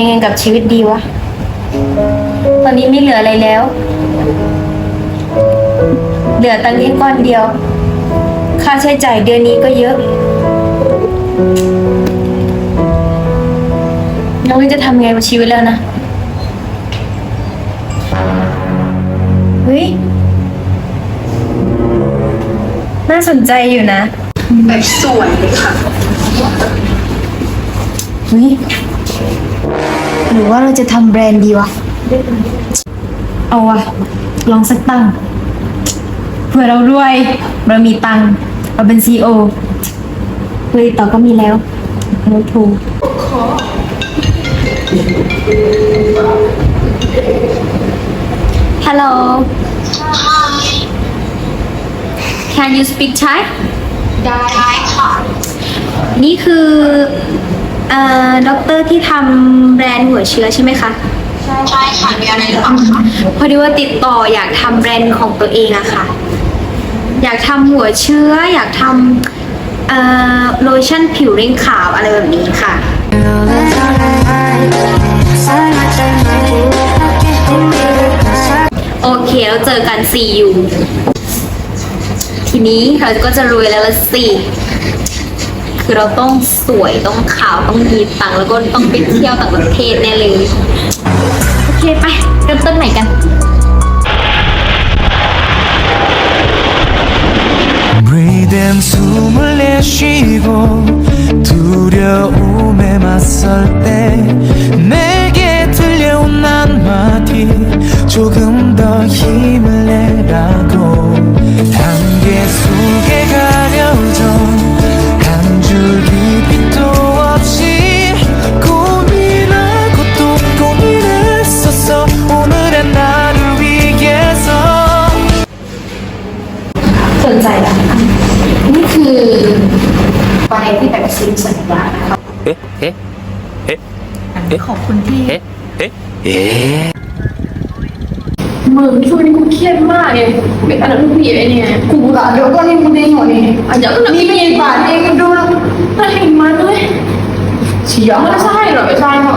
ยังไงกับชีวิตดีวะ ตอนนี้ไม่เหลืออะไรแล้ว เหลือตังค์แค่ก้อนเดียว ค่าใช้จ่ายเดือนนี้ก็เยอะน้องจะทำไงกับชีวิตแล้วนะ เฮ้ย น่าสนใจอยู่นะ แบบสวยเลยค่ะเฮ้ย หรือว่าเราจะทำแบรนด์ดีวะ เอาวะลองสักตั้งเผื่อเรารวย เรามีตังค์เราเป็นซีโอเฮ้ยต่อก็มีแล้วเราถูกฮัลโหล Can you speak Thai ได้ค่ะ นี่คือ เอ่อด็อกเตอร์ที่ทำแบรนด์หัวเชื้อใช่ไหมคะ ใช่ค่ะมีอะไรหรือเปล่าคะพอดีว่าติดต่ออยากทำแบรนด์ของตัวเองอะค่ะ อยากทำหัวเชื้อ อยากทำเอ่อโลชั่นผิวเร่งขาวอะไรแบบนี้ค่ะ โอเคแล้วเจอกันซียูทีนี้เราก็จะรวยแล้วละสิ คือเราต้องสวยต้องขาวต้องมีตังค์แล้วก็ต้องไปเที่ยวต่างประเทศแน่เลย โอเคไปเริ่มต้นใหม่กัน Breathe in 숨을 내쉬고 두려움에 맞설 때 สัญญานะคะเอ๊ะเอ๊ะเอ๊ะเอ๊ะขอบคุณที่ เอ๊ะเอ๊ะเอ๊ะมึงช่วงนี้กูเครียดมากเลยเป็นอะไรลูกพี่ไอ้เนี่ยกูละเดี๋ยวก็นี่มึงได้หัวนี่อาจจะนี่ไม่บาทเองดูแล้วถ้าเห็นมันเลยเฉียไม่ใช่หรอไม่ใช่หรอ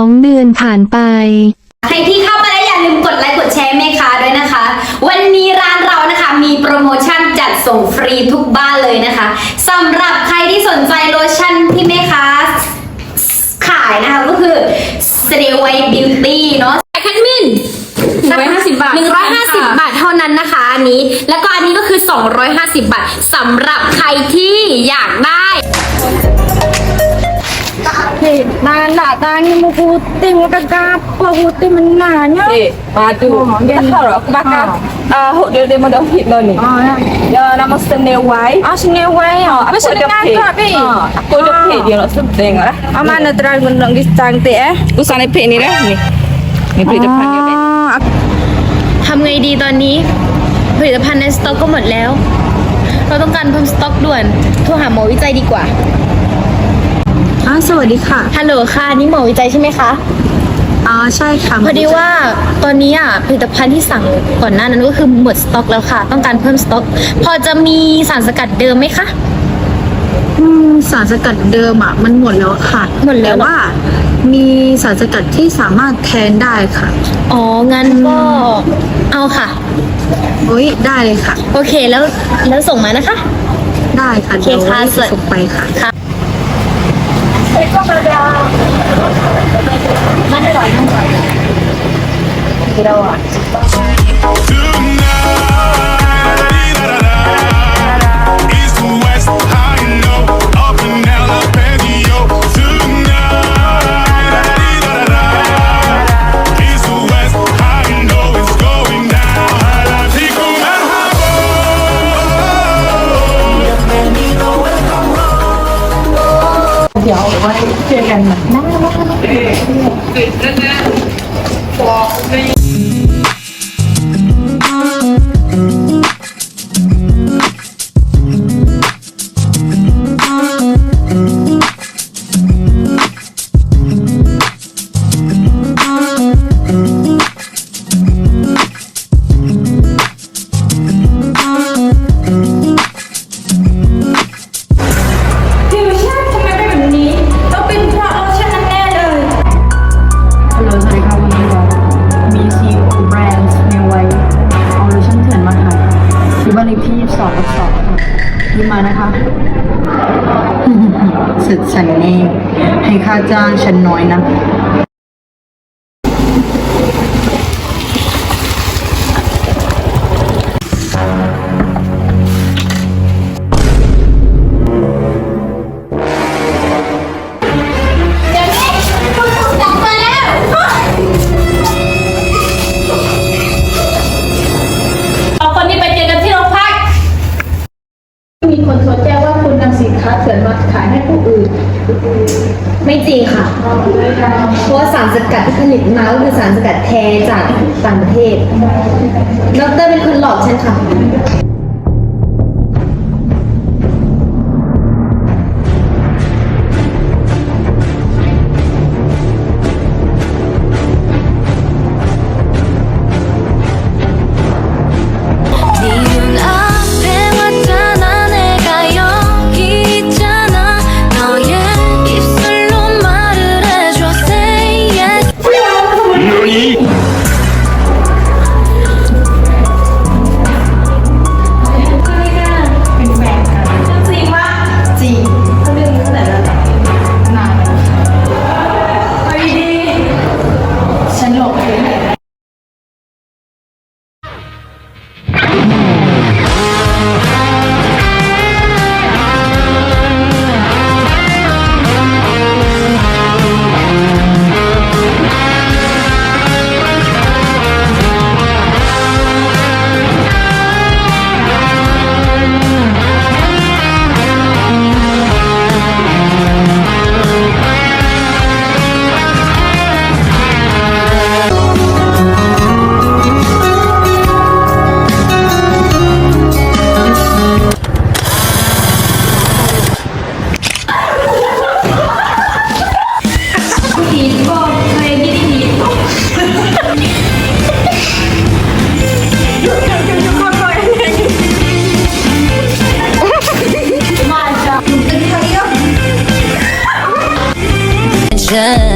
องเดือนผ่านไป ใครที่เข้ามาแล้วอย่าลืมกดไลค์กดแชร์แม่ค้าด้วยนะคะ วันนี้ร้านเรานะคะมีโปรโมชั่นจัดส่งฟรีทุกบ้านเลยนะคะสำหรับใครที่สนใจโลชั่นที่แม่ค้าขายนะคะก็คือ Stay White Beauty เนาะไอคันมิน 150 บาท150บาทเท่านั้นนะคะอันนี้ แล้วก็อันนี้ก็คือ 250 บาทสำหรับใครที่อยากได้ Eh, nah nak tanya mu putih mu kagak apa putih menanya. Eh, madu. Oh, Kita ya. tahu aku bakal ah hok dia dia mau hit lo ni. Ah, ya. Ya nama Snail White. Ah, sini wei ya. Apa Aku sini ada pay. ngangkat bi? Ah, Aku ada pay dia nak sedeng lah. Ah, mana terang gendong di cantik eh? Usaha ni pay ni dah ni. Ni pay depan dia. ni. Ah, ทำไงดีตอนนี้ ผลิตภัณฑ์ในสต็อกก็หมดแล้ว เราต้องการเพิ่มสต็อกด่วน โทรหาหมอวิจัยดีกว่าอ่า สวัสดีค่ะ ฮัลโหลค่ะ นี่หมอวิจัยใช่ไหมคะอ่าใช่ค่ะพอดีว่าตอนนี้อะผลิตภัณฑ์ที่สั่งก่อนหน้านั้นก็คือหมดสต็อกแล้วค่ะ ต้องการเพิ่มสต็อก พอจะมีสารสกัดเดิมไหมคะ อืม สารสกัดเดิมอะ มันหมดแล้วค่ะหมดแล้วต่ว่า มีสารสกัดที่สามารถแทนได้ค่ะ อ๋อ งั้นก็เอาค่ะ โอ้ยได้เลยค่ะ โอเค แล้วแล้วส่งมานะคะ ได้ค่ะโอเคเดี๋ยวค่ะสวัส ส่งไปค่ะ Ito kada mana lang? Ginawa. จะรักนั้น ฉันแน่ให้ค่าจ้างฉันน้อยนะ ค่ะเพราะว่าสารสกัดที่ผลิตมาก็คือสารสกัดแท้จากต่างประเทศดรเป็นคนหลอกฉันค่ะ yeah.